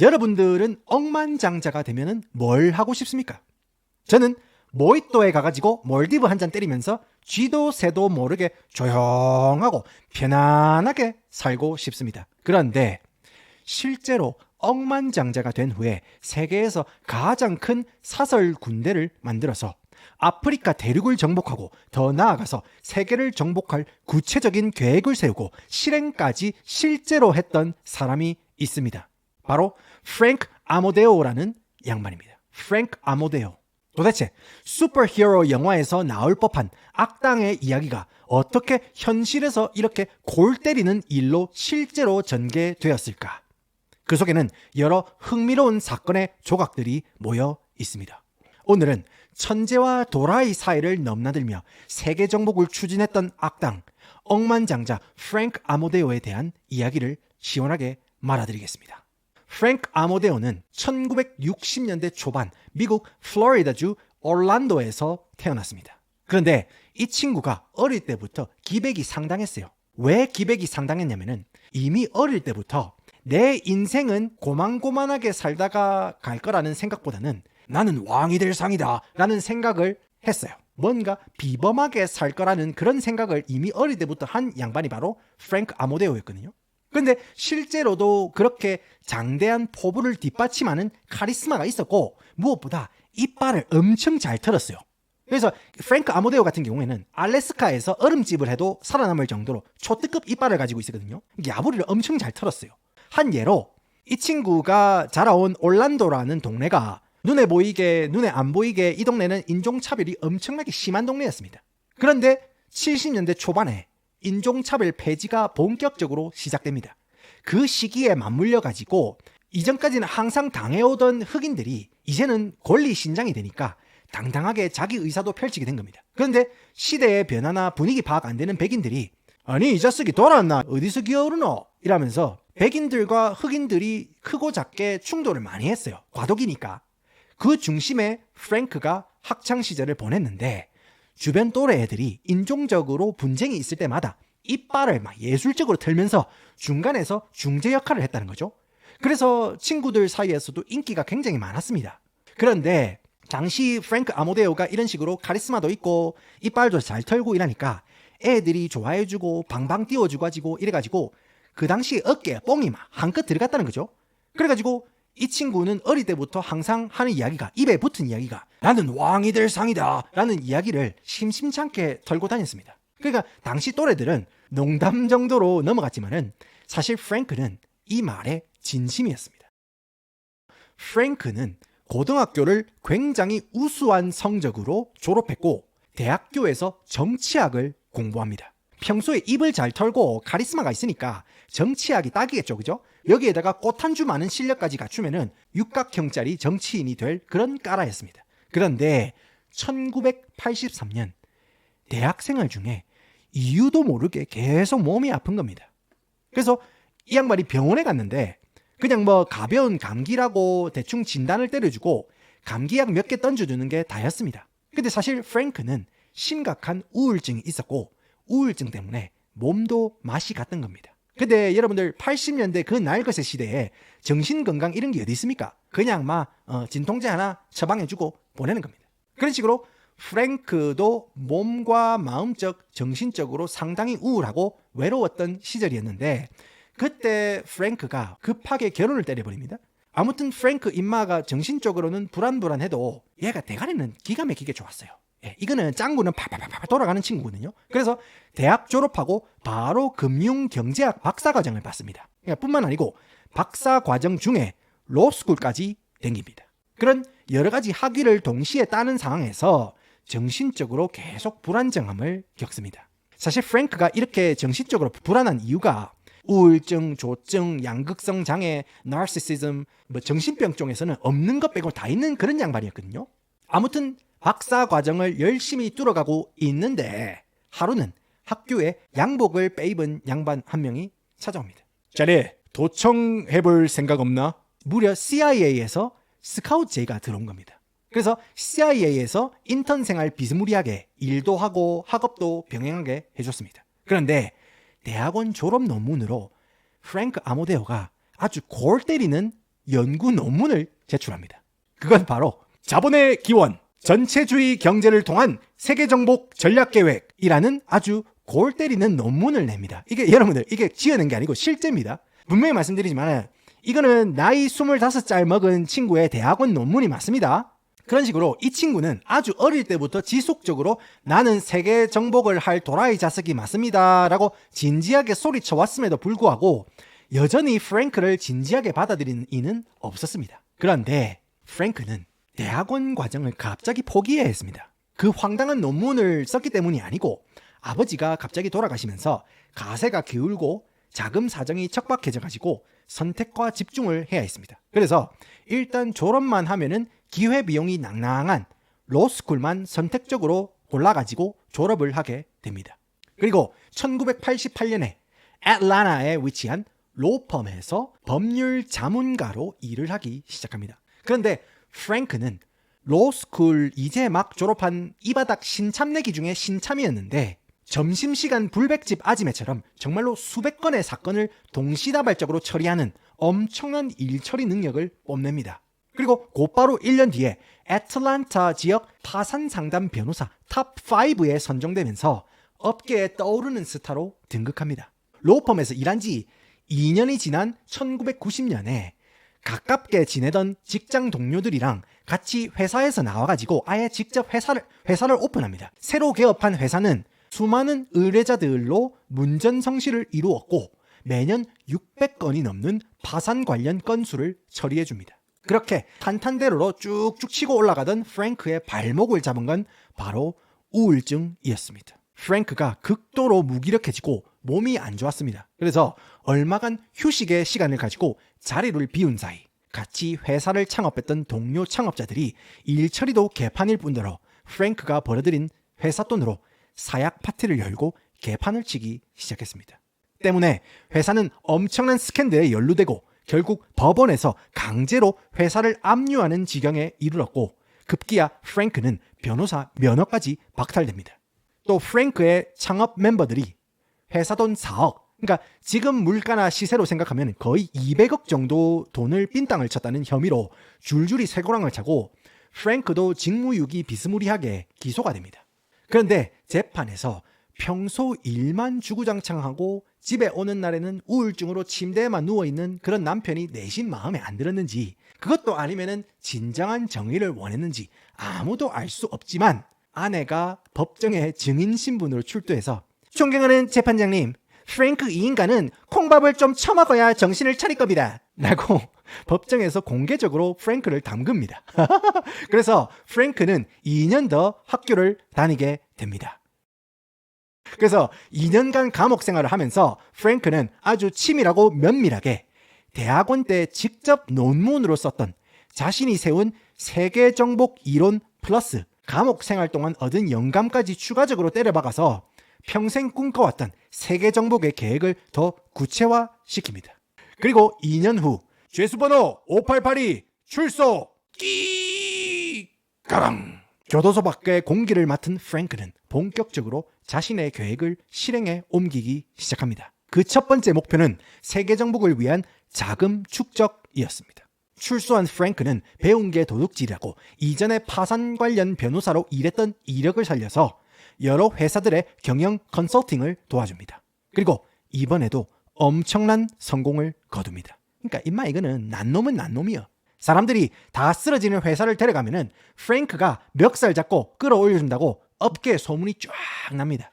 여러분들은 억만장자가 되면은 뭘 하고 싶습니까? 저는 모히또에 가가지고 몰디브 한 잔 때리면서 쥐도 새도 모르게 조용하고 편안하게 살고 싶습니다. 그런데 실제로 억만장자가 된 후에 세계에서 가장 큰 사설 군대를 만들어서 아프리카 대륙을 정복하고 더 나아가서 세계를 정복할 구체적인 계획을 세우고 실행까지 실제로 했던 사람이 있습니다. 바로 프랭크 아모데오라는 양반입니다. 프랭크 아모데오. 도대체 슈퍼히어로 영화에서 나올 법한 악당의 이야기가 어떻게 현실에서 이렇게 골 때리는 일로 실제로 전개되었을까? 그 속에는 여러 흥미로운 사건의 조각들이 모여 있습니다. 오늘은 천재와 도라이 사이를 넘나들며 세계 정복을 추진했던 악당 억만장자 프랭크 아모데오에 대한 이야기를 시원하게 말아드리겠습니다. 프랭크 아모데오는 1960년대 초반 미국 플로리다주 orlando에서 태어났습니다. 그런데 이 친구가 어릴 때부터 기백이 상당했어요. 왜 기백이 상당했냐면은 이미 어릴 때부터 내 인생은 고만고만하게 살다가 갈 거라는 생각보다는 나는 왕이 될 상이다 라는 생각을 했어요. 뭔가 비범하게 살 거라는 그런 생각을 이미 어릴 때부터 한 양반이 바로 프랭크 아모데오였거든요. 근데 실제로도 그렇게 장대한 포부를 뒷받침하는 카리스마가 있었고 무엇보다 이빨을 엄청 잘 털었어요. 그래서 프랭크 아모데오 같은 경우에는 알래스카에서 얼음집을 해도 살아남을 정도로 초특급 이빨을 가지고 있었거든요. 야부리를 엄청 잘 털었어요. 한 예로 이 친구가 자라온 올란도라는 동네가 눈에 보이게 눈에 안 보이게 이 동네는 인종차별이 엄청나게 심한 동네였습니다. 그런데 70년대 초반에 인종차별 폐지가 본격적으로 시작됩니다. 그 시기에 맞물려 가지고 이전까지는 항상 당해오던 흑인들이 이제는 권리 신장이 되니까 당당하게 자기 의사도 펼치게 된 겁니다. 그런데 시대의 변화나 분위기 파악 안 되는 백인들이 아니 이 자식이 돌아왔나 어디서 기어오르노 이러면서 백인들과 흑인들이 크고 작게 충돌을 많이 했어요. 과도기니까. 그 중심에 프랭크가 학창 시절을 보냈는데 주변 또래 애들이 인종적으로 분쟁이 있을 때마다 이빨을 막 예술적으로 털면서 중간에서 중재 역할을 했다는 거죠. 그래서 친구들 사이에서도 인기가 굉장히 많았습니다. 그런데 당시 프랭크 아모데오가 이런 식으로 카리스마도 있고 이빨도 잘 털고 이러니까 애들이 좋아해주고 방방 띄워주고 가지고 이래가지고 그 당시 어깨에 뽕이 막 한껏 들어갔다는 거죠. 그래가지고 이 친구는 어릴 때부터 항상 하는 이야기가 입에 붙은 이야기가 나는 왕이 될 상이다 라는 이야기를 심심찮게 털고 다녔습니다. 그러니까 당시 또래들은 농담 정도로 넘어갔지만은 사실 프랭크는 이 말에 진심이었습니다. 프랭크는 고등학교를 굉장히 우수한 성적으로 졸업했고 대학교에서 정치학을 공부합니다. 평소에 입을 잘 털고 카리스마가 있으니까 정치학이 딱이겠죠, 그죠? 여기에다가 꽃 한 주 많은 실력까지 갖추면은 육각형짜리 정치인이 될 그런 까라였습니다. 그런데 1983년 대학생활 중에 이유도 모르게 계속 몸이 아픈 겁니다. 그래서 이 양반이 병원에 갔는데 그냥 뭐 가벼운 감기라고 대충 진단을 때려주고 감기약 몇 개 던져주는 게 다였습니다. 근데 사실 프랭크는 심각한 우울증이 있었고 우울증 때문에 몸도 맛이 갔던 겁니다. 근데 여러분들 80년대 그 날것의 시대에 정신건강 이런 게 어디 있습니까? 그냥 막 어, 진통제 하나 처방해주고 보내는 겁니다. 그런 식으로 프랭크도 몸과 마음적, 정신적으로 상당히 우울하고 외로웠던 시절이었는데 그때 프랭크가 급하게 결혼을 때려버립니다. 아무튼 프랭크 임마가 정신적으로는 불안불안해도 얘가 대가리는 기가 막히게 좋았어요. 예, 이거는 짱구는 파파파파 돌아가는 친구거든요. 그래서 대학 졸업하고 바로 금융경제학 박사과정을 받습니다. 예, 뿐만 아니고 박사과정 중에 로스쿨까지 댕깁니다. 그런 여러 가지 학위를 동시에 따는 상황에서 정신적으로 계속 불안정함을 겪습니다. 사실 프랭크가 이렇게 정신적으로 불안한 이유가 우울증, 조증, 양극성 장애, 나르시시즘, 뭐 정신병 쪽에서는 없는 것 빼고 다 있는 그런 양반이었거든요. 아무튼 박사 과정을 열심히 뚫어가고 있는데 하루는 학교에 양복을 빼입은 양반 한 명이 찾아옵니다. 자네 도청해볼 생각 없나? 무려 CIA에서 스카우트 제가 들어온 겁니다. 그래서 CIA에서 인턴 생활 비스무리하게 일도 하고 학업도 병행하게 해줬습니다. 그런데 대학원 졸업 논문으로 프랭크 아모데오가 아주 골 때리는 연구 논문을 제출합니다. 그건 바로 자본의 기원, 전체주의 경제를 통한 세계 정복 전략 계획이라는 아주 골 때리는 논문을 냅니다. 이게 여러분들 이게 지어낸 게 아니고 실제입니다. 분명히 말씀드리지만 이거는 나이 25살 먹은 친구의 대학원 논문이 맞습니다. 그런 식으로 이 친구는 아주 어릴 때부터 지속적으로 나는 세계 정복을 할 도라이 자석이 맞습니다. 라고 진지하게 소리쳐 왔음에도 불구하고 여전히 프랭크를 진지하게 받아들이는 이는 없었습니다. 그런데 프랭크는 대학원 과정을 갑자기 포기해야 했습니다. 그 황당한 논문을 썼기 때문이 아니고 아버지가 갑자기 돌아가시면서 가세가 기울고 자금 사정이 척박해져 가지고 선택과 집중을 해야 했습니다. 그래서 일단 졸업만 하면은 기회 비용이 낭낭한 로스쿨만 선택적으로 골라가지고 졸업을 하게 됩니다. 그리고 1988년에 애틀라나에 위치한 로펌에서 법률 자문가로 일을 하기 시작합니다. 그런데 프랭크는 로스쿨 이제 막 졸업한 이 바닥 신참내기 중에 신참이었는데 점심시간 불백집 아지매처럼 정말로 수백 건의 사건을 동시다발적으로 처리하는 엄청난 일처리 능력을 뽐냅니다. 그리고 곧바로 1년 뒤에 애틀란타 지역 파산 상담 변호사 탑 5에 선정되면서 업계에 떠오르는 스타로 등극합니다. 로펌에서 일한 지 2년이 지난 1990년에 가깝게 지내던 직장 동료들이랑 같이 회사에서 나와가지고 아예 직접 회사를, 회사를 오픈합니다. 새로 개업한 회사는 수많은 의뢰자들로 문전성시를 이루었고 매년 600건이 넘는 파산 관련 건수를 처리해 줍니다. 그렇게 탄탄대로로 쭉쭉 치고 올라가던 프랭크의 발목을 잡은 건 바로 우울증이었습니다. 프랭크가 극도로 무기력해지고 몸이 안 좋았습니다. 그래서 얼마간 휴식의 시간을 가지고 자리를 비운 사이 같이 회사를 창업했던 동료 창업자들이 일 처리도 개판일 뿐더러 프랭크가 벌어들인 회사 돈으로 사약 파티를 열고 개판을 치기 시작했습니다. 때문에 회사는 엄청난 스캔들에 연루되고 결국 법원에서 강제로 회사를 압류하는 지경에 이르렀고 급기야 프랭크는 변호사 면허까지 박탈됩니다. 또 프랭크의 창업 멤버들이 회사 돈 4억, 그러니까 지금 물가나 시세로 생각하면 거의 200억 정도 돈을 빈땅을 쳤다는 혐의로 줄줄이 쇠고랑을 차고 프랭크도 직무유기 비스무리하게 기소가 됩니다. 그런데 재판에서 평소 일만 주구장창하고 집에 오는 날에는 우울증으로 침대에만 누워있는 그런 남편이 내심 마음에 안 들었는지 그것도 아니면은 진정한 정의를 원했는지 아무도 알 수 없지만 아내가 법정에 증인 신분으로 출두해서 존경하는 재판장님 프랭크 이 인간은 콩밥을 좀 처먹어야 정신을 차릴 겁니다. 라고 법정에서 공개적으로 프랭크를 담급니다. 그래서 프랭크는 2년 더 학교를 다니게 됩니다. 그래서 2년간 감옥 생활을 하면서 프랭크는 아주 치밀하고 면밀하게 대학원 때 직접 논문으로 썼던 자신이 세운 세계 정복 이론 플러스 감옥 생활 동안 얻은 영감까지 추가적으로 때려박아서 평생 꿈꿔왔던 세계 정복의 계획을 더 구체화시킵니다. 그리고 2년 후 죄수번호 5882 출소 끼 가방 교도소 밖의 공기를 맡은 프랭크는 본격적으로 자신의 계획을 실행에 옮기기 시작합니다. 그 첫 번째 목표는 세계 정복을 위한 자금 축적이었습니다. 출소한 프랭크는 배운 게 도둑질이라고 이전에 파산 관련 변호사로 일했던 이력을 살려서 여러 회사들의 경영 컨설팅을 도와줍니다. 그리고 이번에도 엄청난 성공을 거둡니다. 그러니까 임마 이거는 난놈은 난놈이요. 사람들이 다 쓰러지는 회사를 데려가면은 프랭크가 멱살 잡고 끌어올려준다고 업계에 소문이 쫙 납니다.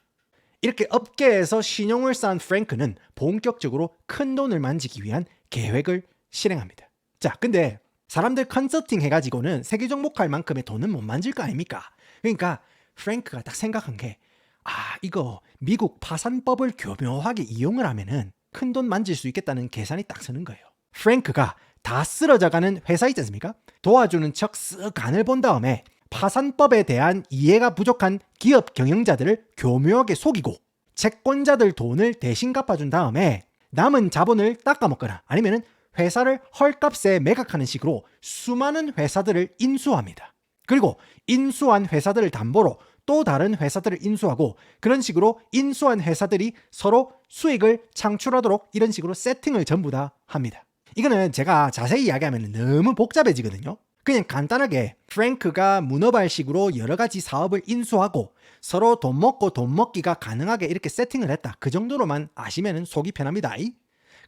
이렇게 업계에서 신용을 쌓은 프랭크는 본격적으로 큰 돈을 만지기 위한 계획을 실행합니다. 자, 근데 사람들 컨설팅 해가지고는 세계 정복할 만큼의 돈은 못 만질 거 아닙니까? 그러니까 프랭크가 딱 생각한 게, 아, 이거 미국 파산법을 교묘하게 이용을 하면은 큰 돈 만질 수 있겠다는 계산이 딱 서는 거예요. 프랭크가 다 쓰러져가는 회사 있지 않습니까? 도와주는 척 쓱 간을 본 다음에 파산법에 대한 이해가 부족한 기업 경영자들을 교묘하게 속이고 채권자들 돈을 대신 갚아준 다음에 남은 자본을 닦아먹거나 아니면은 회사를 헐값에 매각하는 식으로 수많은 회사들을 인수합니다. 그리고 인수한 회사들을 담보로 또 다른 회사들을 인수하고 그런 식으로 인수한 회사들이 서로 수익을 창출하도록 이런 식으로 세팅을 전부 다 합니다. 이거는 제가 자세히 이야기하면 너무 복잡해지거든요. 그냥 간단하게 프랭크가 문어발식으로 여러 가지 사업을 인수하고 서로 돈 먹고 돈 먹기가 가능하게 이렇게 세팅을 했다. 그 정도로만 아시면 속이 편합니다.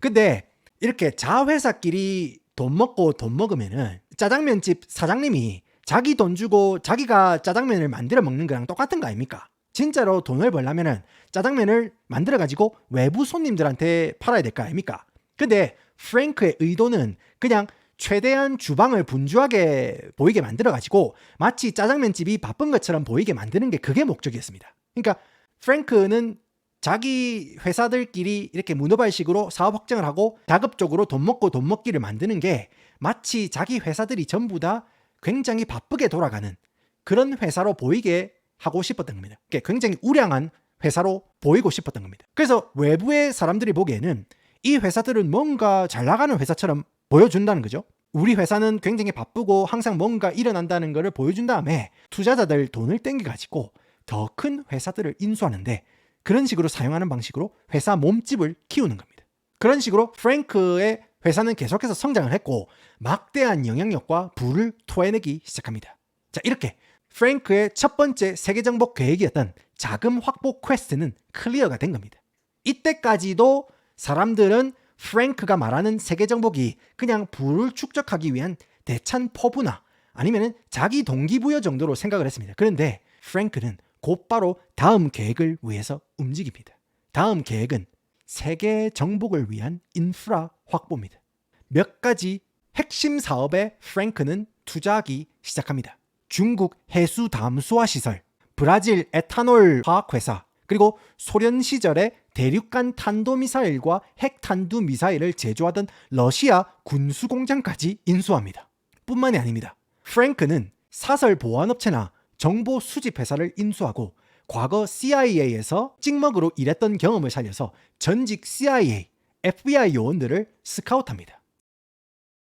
근데 이렇게 자회사끼리 돈 먹고 돈 먹으면은 짜장면집 사장님이 자기 돈 주고 자기가 짜장면을 만들어 먹는 거랑 똑같은 거 아닙니까? 진짜로 돈을 벌려면은 짜장면을 만들어 가지고 외부 손님들한테 팔아야 될 거 아닙니까? 근데 프랭크의 의도는 그냥 최대한 주방을 분주하게 보이게 만들어 가지고 마치 짜장면 집이 바쁜 것처럼 보이게 만드는 게 그게 목적이었습니다. 그러니까 프랭크는 자기 회사들끼리 이렇게 문어발식으로 사업 확장을 하고 다급적으로 돈 먹고 돈 먹기를 만드는 게 마치 자기 회사들이 전부 다 굉장히 바쁘게 돌아가는 그런 회사로 보이게 하고 싶었던 겁니다. 굉장히 우량한 회사로 보이고 싶었던 겁니다. 그래서 외부의 사람들이 보기에는 이 회사들은 뭔가 잘 나가는 회사처럼 보여준다는 거죠. 우리 회사는 굉장히 바쁘고 항상 뭔가 일어난다는 것을 보여준 다음에 투자자들 돈을 땡겨가지고 더 큰 회사들을 인수하는데 그런 식으로 사용하는 방식으로 회사 몸집을 키우는 겁니다. 그런 식으로 프랭크의 회사는 계속해서 성장을 했고 막대한 영향력과 부를 토해내기 시작합니다. 자, 이렇게 프랭크의 첫 번째 세계 정복 계획이었던 자금 확보 퀘스트는 클리어가 된 겁니다. 이때까지도 사람들은 프랭크가 말하는 세계 정복이 그냥 부를 축적하기 위한 대찬 포부나 아니면 자기 동기부여 정도로 생각을 했습니다. 그런데 프랭크는 곧바로 다음 계획을 위해서 움직입니다. 다음 계획은 세계 정복을 위한 인프라 확보입니다. 몇 가지 핵심 사업에 프랭크는 투자하기 시작합니다. 중국 해수 담수화 시설, 브라질 에탄올 화학 회사, 그리고 소련 시절에 대륙간 탄도미사일과 핵탄두 미사일을 제조하던 러시아 군수 공장까지 인수합니다. 뿐만이 아닙니다. 프랭크는 사설 보안업체나 정보 수집 회사를 인수하고 과거 CIA에서 찍먹으로 일했던 경험을 살려서 전직 CIA, FBI 요원들을 스카우트합니다.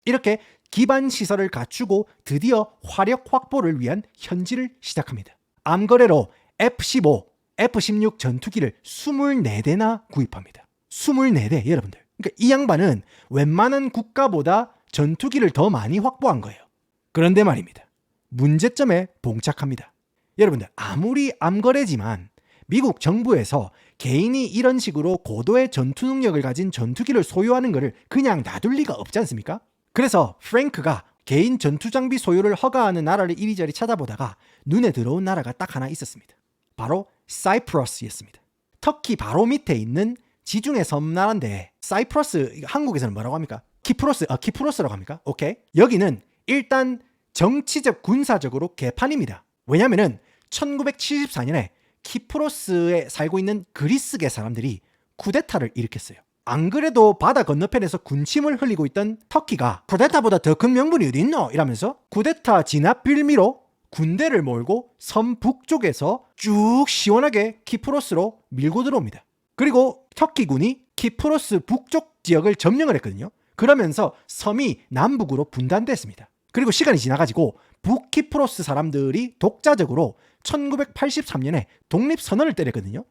이렇게 기반 시설을 갖추고 드디어 화력 확보를 위한 현지를 시작합니다. 암거래로 F-15, F-16 전투기를 24대나 구입합니다. 24대 여러분들. 그러니까 이 양반은 웬만한 국가보다 전투기를 더 많이 확보한 거예요. 그런데 말입니다. 문제점에 봉착합니다. 여러분들 아무리 암거래지만 미국 정부에서 개인이 이런 식으로 고도의 전투 능력을 가진 전투기를 소유하는 것을 그냥 놔둘 리가 없지 않습니까? 그래서 프랭크가 개인 전투 장비 소유를 허가하는 나라를 이리저리 찾아보다가 눈에 들어온 나라가 딱 하나 있었습니다. 바로 사이프러스였습니다. 터키 바로 밑에 있는 지중해 섬나라인데 사이프러스 한국에서는 뭐라고 합니까? 키프로스 아 키프로스라고 합니까? 오케이. 여기는 일단 정치적 군사적으로 개판입니다. 왜냐면은 1974년에 키프로스에 살고 있는 그리스계 사람들이 쿠데타를 일으켰어요. 안 그래도 바다 건너편에서 군침을 흘리고 있던 터키가 쿠데타보다 더 큰 명분이 어디 있노? 이러면서 쿠데타 진압 빌미로 군대를 몰고 섬 북쪽에서 쭉 시원하게 키프로스로 밀고 들어옵니다. 그리고 터키군이 키프로스 북쪽 지역을 점령을 했거든요. 그러면서 섬이 남북으로 분단됐습니다. 그리고 시간이 지나가지고 북키프로스 사람들이 독자적으로 1983년에 독립 선언을 때렸거든요.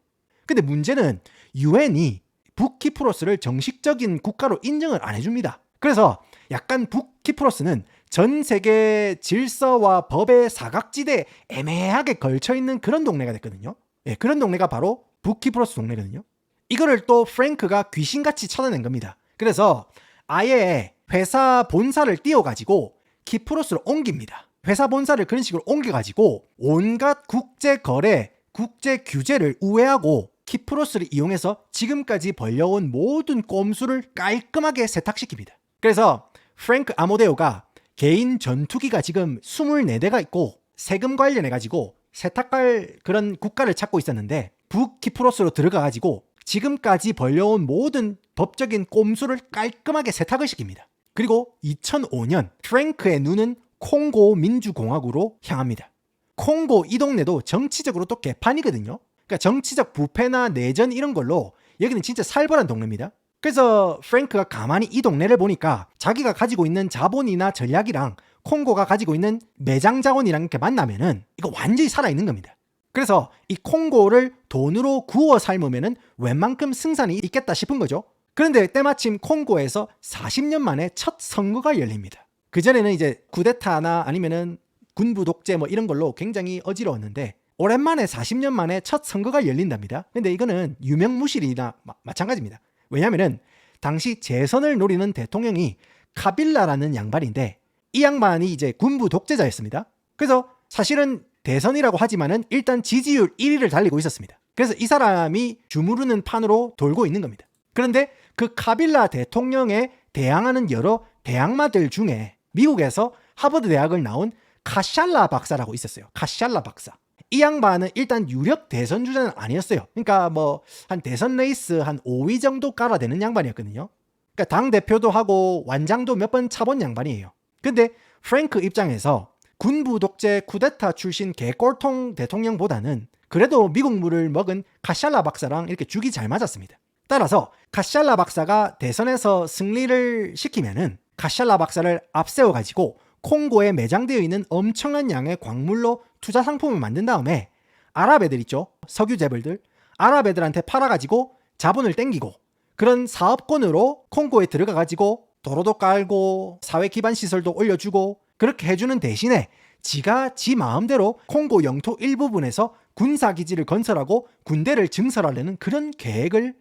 근데 문제는 유엔이 북키프로스를 정식적인 국가로 인정을 안 해줍니다. 그래서 약간 북키프로스는 전 세계 질서와 법의 사각지대에 애매하게 걸쳐 있는 그런 동네가 됐거든요. 예, 그런 동네가 바로 북키프로스 동네거든요. 이거를 또 프랭크가 귀신같이 찾아낸 겁니다. 그래서 아예 회사 본사를 띄워가지고 키프로스로 옮깁니다. 회사 본사를 그런 식으로 옮겨가지고 온갖 국제 거래, 국제 규제를 우회하고 키프로스를 이용해서 지금까지 벌려온 모든 꼼수를 깔끔하게 세탁시킵니다. 그래서 프랭크 아모데오가 개인 전투기가 지금 24대가 있고 세금 관련해가지고 세탁할 그런 국가를 찾고 있었는데 북키프로스로 들어가가지고 지금까지 벌려온 모든 법적인 꼼수를 깔끔하게 세탁을 시킵니다. 그리고 2005년 프랭크의 눈은 콩고 민주공화국으로 향합니다. 콩고 이 동네도 정치적으로 또 개판이거든요. 그러니까 정치적 부패나 내전 이런 걸로 여기는 진짜 살벌한 동네입니다. 그래서 프랭크가 가만히 이 동네를 보니까 자기가 가지고 있는 자본이나 전략이랑 콩고가 가지고 있는 매장 자원이랑 이렇게 만나면은 이거 완전히 살아있는 겁니다. 그래서 이 콩고를 돈으로 구워 삶으면은 웬만큼 승산이 있겠다 싶은 거죠. 그런데 때마침 콩고에서 40년 만에 첫 선거가 열립니다. 그 전에는 이제 구데타나 아니면은 군부 독재 뭐 이런 걸로 굉장히 어지러웠는데 오랜만에 40년 만에 첫 선거가 열린답니다. 근데 이거는 유명무실이나 마, 마찬가지입니다. 왜냐면은 당시 재선을 노리는 대통령이 카빌라라는 양반인데 이 양반이 이제 군부 독재자였습니다. 그래서 사실은 대선이라고 하지만은 일단 지지율 1위를 달리고 있었습니다. 그래서 이 사람이 주무르는 판으로 돌고 있는 겁니다. 그런데 그 카빌라 대통령에 대항하는 여러 대항마들 중에 미국에서 하버드 대학을 나온 카샬라 박사라고 있었어요. 카샬라 박사. 이 양반은 일단 유력 대선 주자는 아니었어요. 그러니까 뭐 한 대선 레이스 한 5위 정도 깔아대는 양반이었거든요. 그러니까 당 대표도 하고 완장도 몇 번 차본 양반이에요. 근데 프랭크 입장에서 군부 독재 쿠데타 출신 개꼴통 대통령보다는 그래도 미국물을 먹은 카샬라 박사랑 이렇게 죽이 잘 맞았습니다. 따라서 카샬라 박사가 대선에서 승리를 시키면은 카샬라 박사를 앞세워 가지고 콩고에 매장되어 있는 엄청난 양의 광물로 투자 상품을 만든 다음에 아랍 애들 있죠. 석유 재벌들. 아랍 애들한테 팔아 가지고 자본을 땡기고 그런 사업권으로 콩고에 들어가 가지고 도로도 깔고 사회 기반 시설도 올려주고 그렇게 해주는 대신에 지가 지 마음대로 콩고 영토 일부분에서 군사기지를 건설하고 군대를 증설하려는 그런 계획을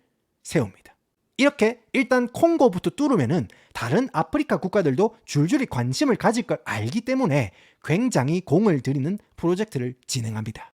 세웁니다. 이렇게 일단 콩고부터 뚫으면은 다른 아프리카 국가들도 줄줄이 관심을 가질 걸 알기 때문에 굉장히 공을 들이는 프로젝트를 진행합니다.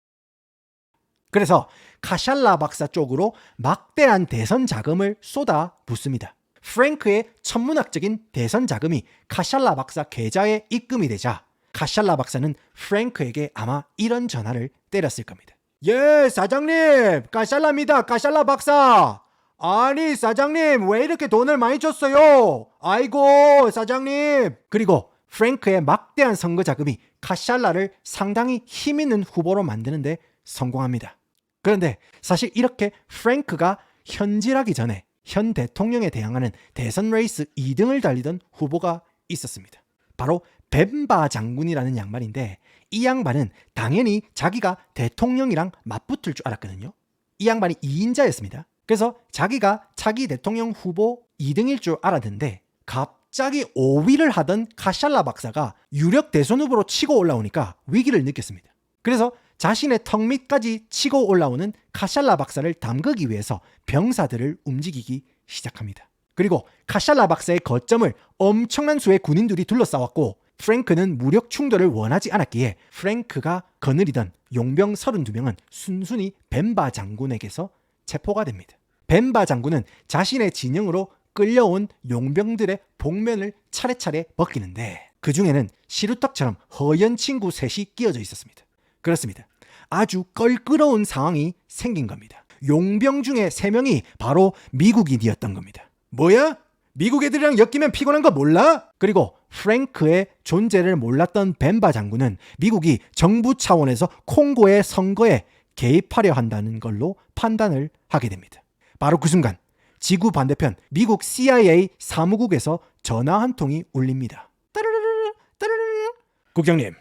그래서 카샬라 박사 쪽으로 막대한 대선 자금을 쏟아 붓습니다. 프랭크의 천문학적인 대선 자금이 카샬라 박사 계좌에 입금이 되자 카샬라 박사는 프랭크에게 아마 이런 전화를 때렸을 겁니다. 예, 사장님, 카샬라입니다. 카샬라 박사. 아니, 사장님, 왜 이렇게 돈을 많이 줬어요? 아이고, 사장님. 그리고 프랭크의 막대한 선거 자금이 카샬라를 상당히 힘 있는 후보로 만드는데 성공합니다. 그런데 사실 이렇게 프랭크가 현질하기 전에 현 대통령에 대항하는 대선 레이스 2등을 달리던 후보가 있었습니다. 바로 벤바 장군이라는 양반인데 이 양반은 당연히 자기가 대통령이랑 맞붙을 줄 알았거든요. 이 양반이 2인자였습니다. 그래서 자기가 차기 대통령 후보 2등일 줄 알았는데 갑자기 5위를 하던 카샬라 박사가 유력 대선 후보로 치고 올라오니까 위기를 느꼈습니다. 그래서 자신의 턱 밑까지 치고 올라오는 카샬라 박사를 담그기 위해서 병사들을 움직이기 시작합니다. 그리고 카샬라 박사의 거점을 엄청난 수의 군인들이 둘러싸왔고 프랭크는 무력 충돌을 원하지 않았기에 프랭크가 거느리던 용병 32명은 순순히 벤바 장군에게서 체포가 됩니다. 벤바 장군은 자신의 진영으로 끌려온 용병들의 복면을 차례차례 벗기는데 그 중에는 시루떡처럼 허연 친구 셋이 끼어져 있었습니다. 그렇습니다. 아주 껄끄러운 상황이 생긴 겁니다. 용병 중에 3명이 바로 미국인이었던 겁니다. 뭐야? 미국 애들이랑 엮이면 피곤한 거 몰라? 그리고 프랭크의 존재를 몰랐던 벤바 장군은 미국이 정부 차원에서 콩고의 선거에 개입하려 한다는 걸로 판단을 하게 됩니다. 바로 그 순간 지구 반대편 미국 CIA 사무국에서 전화 한 통이 울립니다. 따르르르 따르르르 국장님,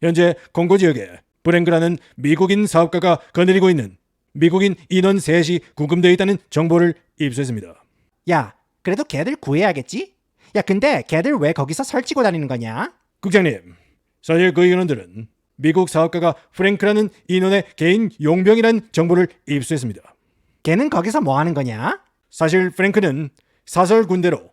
현재 공고 지역에 브랭크라는 미국인 사업가가 거느리고 있는 미국인 인원 셋이 구금되어 있다는 정보를 입수했습니다. 야, 그래도 걔들 구해야겠지? 야, 근데 걔들 왜 거기서 설치고 다니는 거냐? 국장님, 사실 그 인원들은 미국 사업가가 프랭크라는 인원의 개인 용병이라는 정보를 입수했습니다. 걔는 거기서 뭐 하는 거냐? 사실 프랭크는 사설 군대로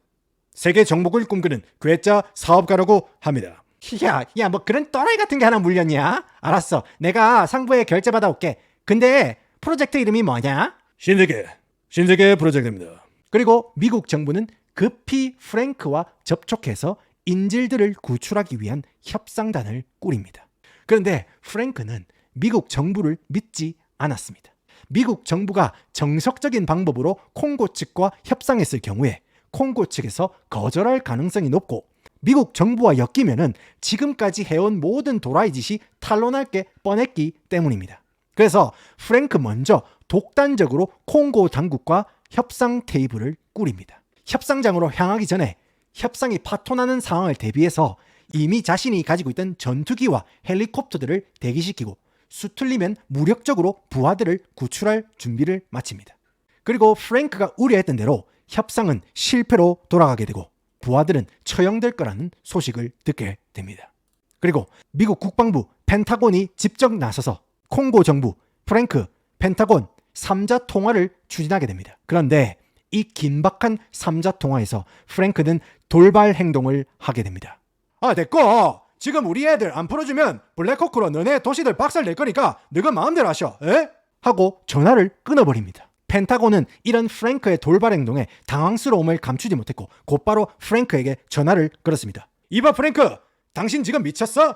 세계 정복을 꿈꾸는 괴짜 사업가라고 합니다. 야, 야, 뭐 그런 또라이 같은 게 하나 물렸냐? 알았어. 내가 상부에 결제 받아올게. 근데 프로젝트 이름이 뭐냐? 신세계, 신세계 프로젝트입니다. 그리고 미국 정부는 급히 프랭크와 접촉해서 인질들을 구출하기 위한 협상단을 꾸립니다. 그런데 프랭크는 미국 정부를 믿지 않았습니다. 미국 정부가 정석적인 방법으로 콩고 측과 협상했을 경우에 콩고 측에서 거절할 가능성이 높고 미국 정부와 엮이면은 지금까지 해온 모든 도라이 짓이 탄로날 게 뻔했기 때문입니다. 그래서 프랭크 먼저 독단적으로 콩고 당국과 협상 테이블을 꾸립니다. 협상장으로 향하기 전에 협상이 파토나는 상황을 대비해서 이미 자신이 가지고 있던 전투기와 헬리콥터들을 대기시키고 수틀리면 무력적으로 부하들을 구출할 준비를 마칩니다. 그리고 프랭크가 우려했던 대로 협상은 실패로 돌아가게 되고 부하들은 처형될 거라는 소식을 듣게 됩니다. 그리고 미국 국방부 펜타곤이 직접 나서서 콩고 정부, 프랭크, 펜타곤 3자 통화를 추진하게 됩니다. 그런데 이 긴박한 3자 통화에서 프랭크는 돌발 행동을 하게 됩니다. 아 됐고 지금 우리 애들 안 풀어주면 블랙호크로 너네 도시들 박살 낼 거니까 너가 마음대로 하셔 에? 하고 전화를 끊어버립니다. 펜타곤은 이런 프랭크의 돌발 행동에 당황스러움을 감추지 못했고 곧바로 프랭크에게 전화를 걸었습니다. 이봐 프랭크 당신 지금 미쳤어?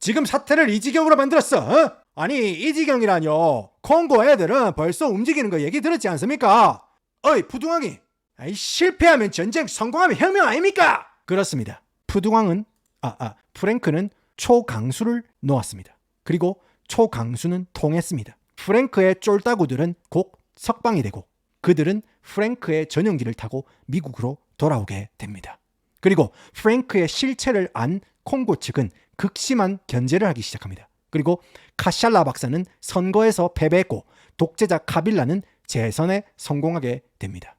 지금 사태를 이 지경으로 만들었어 어? 아니 이 지경이라뇨 콩고 애들은 벌써 움직이는 거 얘기 들었지 않습니까? 어이 푸둥왕이 아이 실패하면 전쟁 성공하면 혁명 아닙니까? 그렇습니다. 푸둥왕은 아, 아, 프랭크는 초강수를 놓았습니다. 그리고 초강수는 통했습니다. 프랭크의 쫄따구들은 곧 석방이 되고 그들은 프랭크의 전용기를 타고 미국으로 돌아오게 됩니다. 그리고 프랭크의 실체를 안 콩고 측은 극심한 견제를 하기 시작합니다. 그리고 카샬라 박사는 선거에서 패배했고 독재자 카빌라는 재선에 성공하게 됩니다.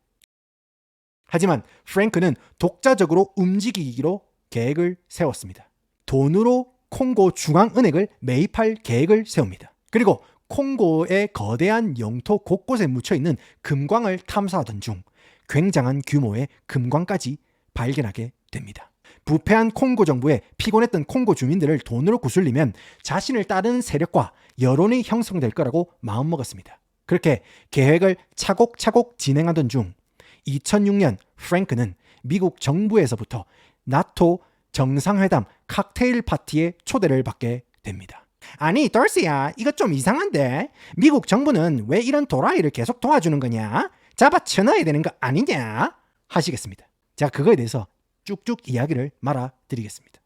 하지만 프랭크는 독자적으로 움직이기로 계획을 세웠습니다. 돈으로 콩고 중앙은행을 매입할 계획을 세웁니다. 그리고 콩고의 거대한 영토 곳곳에 묻혀 있는 금광을 탐사하던 중 굉장한 규모의 금광까지 발견하게 됩니다. 부패한 콩고 정부에 피곤했던 콩고 주민들을 돈으로 구슬리면 자신을 따르는 세력과 여론이 형성될 거라고 마음먹었습니다. 그렇게 계획을 차곡차곡 진행하던 중 2006년 프랭크는 미국 정부에서부터 나토 정상회담 칵테일 파티에 초대를 받게 됩니다. 아니, 덜시야, 이거 좀 이상한데? 미국 정부는 왜 이런 도라이를 계속 도와주는 거냐? 잡아 쳐넣어야 되는 거 아니냐? 하시겠습니다. 제가 그거에 대해서 쭉쭉 이야기를 말아드리겠습니다.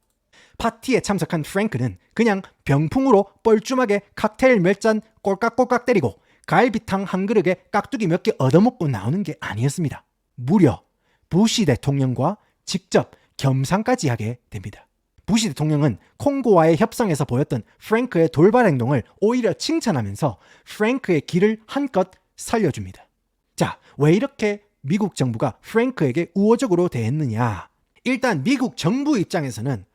파티에 참석한 프랭크는 그냥 병풍으로 뻘쭘하게 칵테일 몇 잔 꼴깍꼴깍 때리고 갈비탕 한 그릇에 깍두기 몇 개 얻어먹고 나오는 게 아니었습니다. 무려 부시 대통령과 직접 겸상까지 하게 됩니다. 부시 대통령은 콩고와의 협상에서 보였던 프랭크의 돌발 행동을 오히려 칭찬하면서 프랭크의 길을 한껏 살려줍니다. 자, 왜 이렇게 미국 정부가 프랭크에게 우호적으로 대했느냐? 일단 미국 정부 입장에서는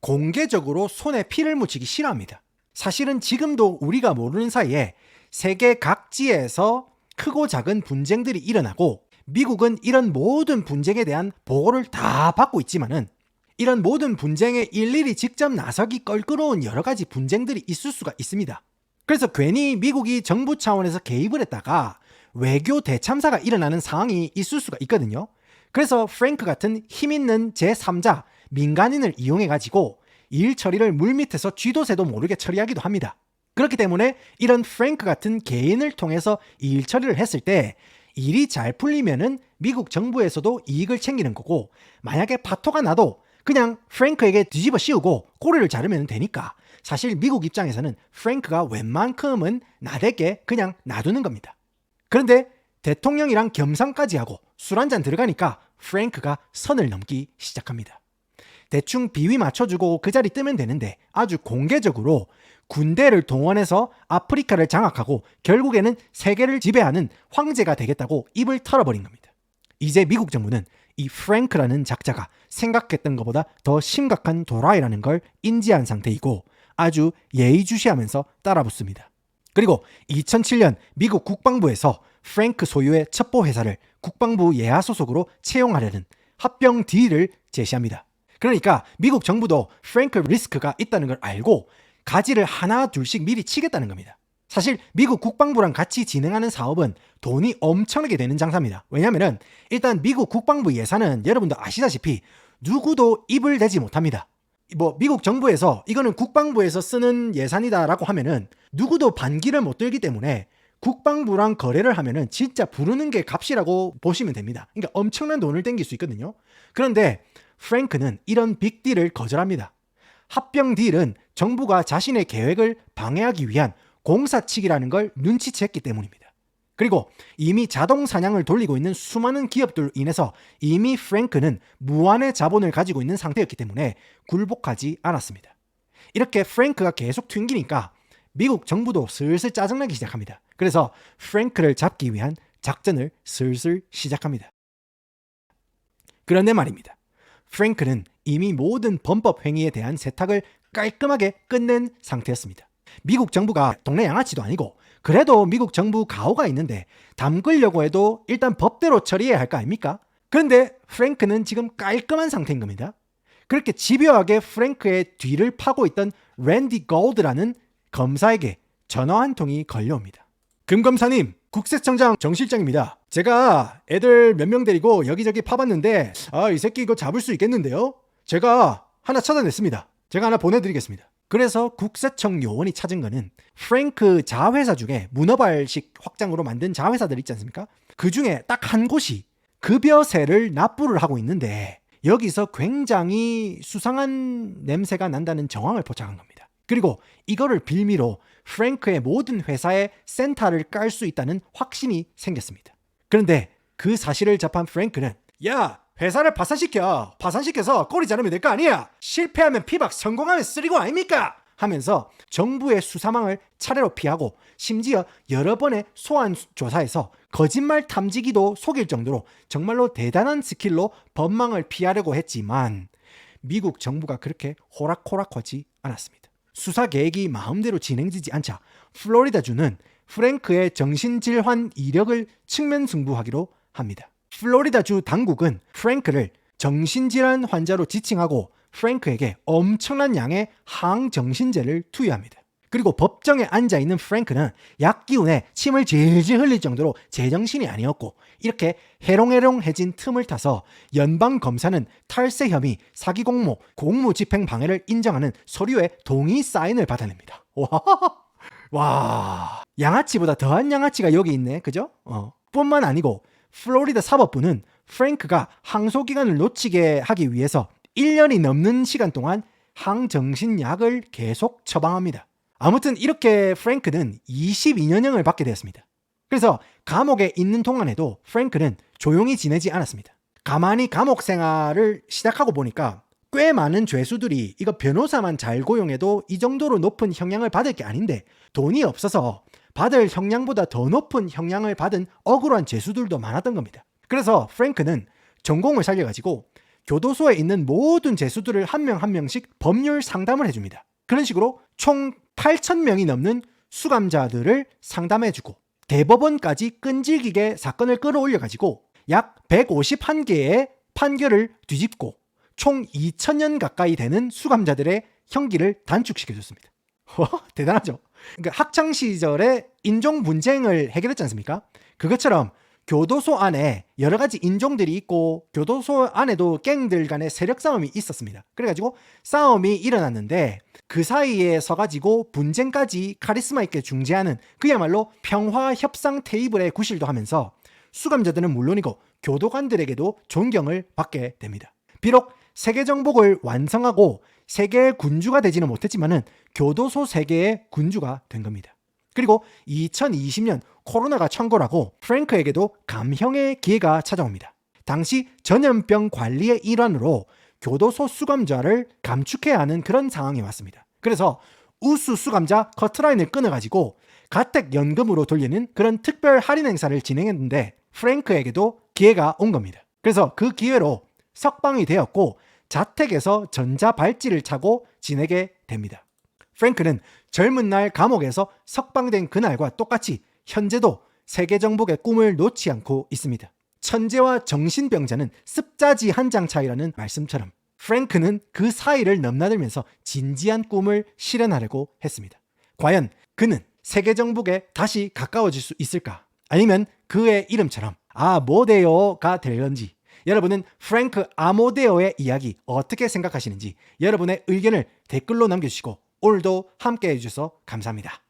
공개적으로 손에 피를 묻히기 싫어합니다. 사실은 지금도 우리가 모르는 사이에 세계 각지에서 크고 작은 분쟁들이 일어나고 미국은 이런 모든 분쟁에 대한 보고를 다 받고 있지만은 이런 모든 분쟁에 일일이 직접 나서기 껄끄러운 여러 가지 분쟁들이 있을 수가 있습니다. 그래서 괜히 미국이 정부 차원에서 개입을 했다가 외교 대참사가 일어나는 상황이 있을 수가 있거든요. 그래서 프랭크 같은 힘 있는 제3자 민간인을 이용해 가지고 일 처리를 물밑에서 쥐도새도 모르게 처리하기도 합니다. 그렇기 때문에 이런 프랭크 같은 개인을 통해서 일 처리를 했을 때 일이 잘 풀리면은 미국 정부에서도 이익을 챙기는 거고 만약에 파토가 나도 그냥 프랭크에게 뒤집어 씌우고 꼬리를 자르면 되니까 사실 미국 입장에서는 프랭크가 웬만큼은 나대게 그냥 놔두는 겁니다. 그런데 대통령이랑 겸상까지 하고 술 한 잔 들어가니까 프랭크가 선을 넘기 시작합니다. 대충 비위 맞춰주고 그 자리 뜨면 되는데 아주 공개적으로 군대를 동원해서 아프리카를 장악하고 결국에는 세계를 지배하는 황제가 되겠다고 입을 털어버린 겁니다. 이제 미국 정부는 이 프랭크라는 작자가 생각했던 것보다 더 심각한 도라이라는 걸 인지한 상태이고 아주 예의주시하면서 따라붙습니다. 그리고 2007년 미국 국방부에서 프랭크 소유의 첩보 회사를 국방부 예하 소속으로 채용하려는 합병 딜을 제시합니다. 그러니까 미국 정부도 프랭크 리스크가 있다는 걸 알고 가지를 하나 둘씩 미리 치겠다는 겁니다. 사실 미국 국방부랑 같이 진행하는 사업은 돈이 엄청나게 되는 장사입니다. 왜냐하면 일단 미국 국방부 예산은 여러분도 아시다시피 누구도 입을 대지 못합니다. 뭐 미국 정부에서 이거는 국방부에서 쓰는 예산이다라고 하면은 누구도 반기를 못 들기 때문에 국방부랑 거래를 하면은 진짜 부르는 게 값이라고 보시면 됩니다. 그러니까 엄청난 돈을 땡길 수 있거든요. 그런데 프랭크는 이런 빅딜을 거절합니다. 합병 딜은 정부가 자신의 계획을 방해하기 위한 공사치기라는 걸 눈치챘기 때문입니다. 그리고 이미 자동 사냥을 돌리고 있는 수많은 기업들로 인해서 이미 프랭크는 무한의 자본을 가지고 있는 상태였기 때문에 굴복하지 않았습니다. 이렇게 프랭크가 계속 튕기니까 미국 정부도 슬슬 짜증나기 시작합니다. 그래서 프랭크를 잡기 위한 작전을 슬슬 시작합니다. 그런데 말입니다. 프랭크는 이미 모든 범법 행위에 대한 세탁을 깔끔하게 끝낸 상태였습니다. 미국 정부가 동네 양아치도 아니고 그래도 미국 정부 가오가 있는데 담그려고 해도 일단 법대로 처리해야 할 거 아닙니까? 그런데 프랭크는 지금 깔끔한 상태인 겁니다. 그렇게 집요하게 프랭크의 뒤를 파고 있던 랜디 골드라는 검사에게 전화 한 통이 걸려옵니다. 금 검사님, 국세청장 정 실장입니다. 제가 애들 몇 명 데리고 여기저기 파봤는데 아 이 새끼 이거 잡을 수 있겠는데요? 제가 하나 찾아냈습니다. 제가 하나 보내드리겠습니다. 그래서 국세청 요원이 찾은 거는 프랭크 자회사 중에 문어발식 확장으로 만든 자회사들 있지 않습니까? 그 중에 딱 한 곳이 급여세를 납부를 하고 있는데 여기서 굉장히 수상한 냄새가 난다는 정황을 포착한 겁니다. 그리고 이거를 빌미로 프랭크의 모든 회사에 센터를 깔 수 있다는 확신이 생겼습니다. 그런데 그 사실을 접한 프랭크는 야 회사를 파산시켜 파산시켜서 꼬리 자르면 될 거 아니야 실패하면 피박 성공하면 쓰리고 아닙니까 하면서 정부의 수사망을 차례로 피하고 심지어 여러 번의 소환 조사에서 거짓말 탐지기도 속일 정도로 정말로 대단한 스킬로 법망을 피하려고 했지만 미국 정부가 그렇게 호락호락하지 않았습니다. 수사 계획이 마음대로 진행되지 않자 플로리다주는 프랭크의 정신질환 이력을 측면 승부하기로 합니다. 플로리다주 당국은 프랭크를 정신질환 환자로 지칭하고 프랭크에게 엄청난 양의 항정신제를 투여합니다. 그리고 법정에 앉아 있는 프랭크는 약 기운에 침을 질질 흘릴 정도로 제정신이 아니었고 이렇게 해롱해롱해진 틈을 타서 연방 검사는 탈세 혐의, 사기 공모, 공무 집행 방해를 인정하는 서류에 동의 사인을 받아냅니다. 와, 와, 양아치보다 더한 양아치가 여기 있네, 그죠? 어. 뿐만 아니고 플로리다 사법부는 프랭크가 항소 기간을 놓치게 하기 위해서 1년이 넘는 시간 동안 항정신약을 계속 처방합니다. 아무튼 이렇게 프랭크는 22년형을 받게 되었습니다. 그래서 감옥에 있는 동안에도 프랭크는 조용히 지내지 않았습니다. 가만히 감옥 생활을 시작하고 보니까 꽤 많은 죄수들이 이거 변호사만 잘 고용해도 이 정도로 높은 형량을 받을 게 아닌데 돈이 없어서 받을 형량보다 더 높은 형량을 받은 억울한 죄수들도 많았던 겁니다. 그래서 프랭크는 전공을 살려가지고 교도소에 있는 모든 죄수들을 한명한 명씩 법률 상담을 해줍니다. 그런 식으로 총 8,000명이 넘는 수감자들을 상담해주고 대법원까지 끈질기게 사건을 끌어올려가지고 약 151개의 판결을 뒤집고 총 2,000년 가까이 되는 수감자들의 형기를 단축시켜줬습니다. 대단하죠? 그러니까 학창 시절에 인종 분쟁을 해결했지 않습니까? 그것처럼 교도소 안에 여러 가지 인종들이 있고 교도소 안에도 갱들 간의 세력 싸움이 있었습니다. 그래가지고 싸움이 일어났는데 그 사이에 서가지고 분쟁까지 카리스마 있게 중재하는 그야말로 평화 협상 테이블에 구실도 하면서 수감자들은 물론이고 교도관들에게도 존경을 받게 됩니다. 비록 세계 정복을 완성하고 세계의 군주가 되지는 못했지만은 교도소 세계의 군주가 된 겁니다. 그리고 2020년 코로나가 창궐하고 프랭크에게도 감형의 기회가 찾아옵니다. 당시 전염병 관리의 일환으로 교도소 수감자를 감축해야 하는 그런 상황이 왔습니다. 그래서 우수 수감자 커트라인을 끊어가지고 가택 연금으로 돌리는 그런 특별 할인 행사를 진행했는데 프랭크에게도 기회가 온 겁니다. 그래서 그 기회로 석방이 되었고 자택에서 전자 발찌를 차고 지내게 됩니다. 프랭크는 젊은 날 감옥에서 석방된 그날과 똑같이 현재도 세계 정복의 꿈을 놓지 않고 있습니다. 천재와 정신병자는 습자지 한 장 차이라는 말씀처럼 프랭크는 그 사이를 넘나들면서 진지한 꿈을 실현하려고 했습니다. 과연 그는 세계 정복에 다시 가까워질 수 있을까? 아니면 그의 이름처럼 아모데오가 될런지 여러분은 프랭크 아모데오의 이야기 어떻게 생각하시는지 여러분의 의견을 댓글로 남겨주시고 오늘도 함께 해주셔서 감사합니다.